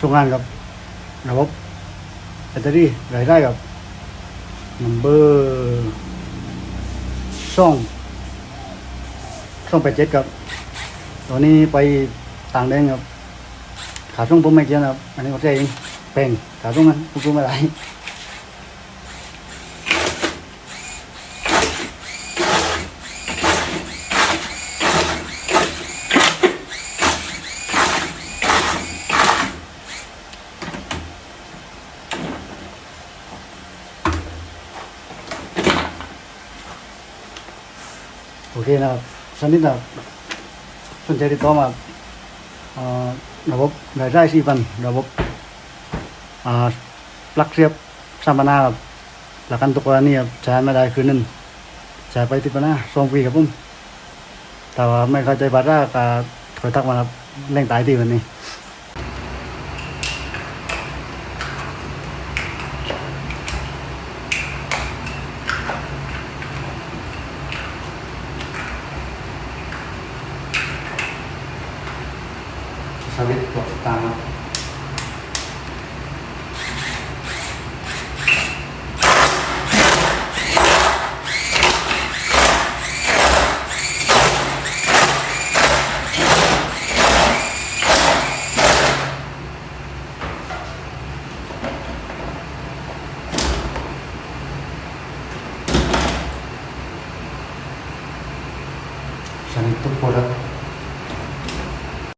ส่งงานกับระบบแบตเตอรี่รายได้กับนัมเบอร์ช่องช่องแปดเจ็ดครับตัวนี้ไปต่างแดนครับขาช่องผมไม่เกี่ยวนะครับอันนี้เขาใจเองแปลงขาช่องนั้นผมรู้ไม่ได้ โอเคนะครับสนิทนะสนใจติดต่อมาเอ่อระบบรายได้สี่พันระบบอ่าปลักเสียบสัมปนาครับหลักการตุกกรณีครับใช้ไม่ได้คืนนึงใช้ไปติดปัญหาสองปีครับผมแต่ว่าไม่เข้าใจบัตรก็คอยทักมาครับเร่งตายที่วันนี้ sawit po tama Sanito po lang.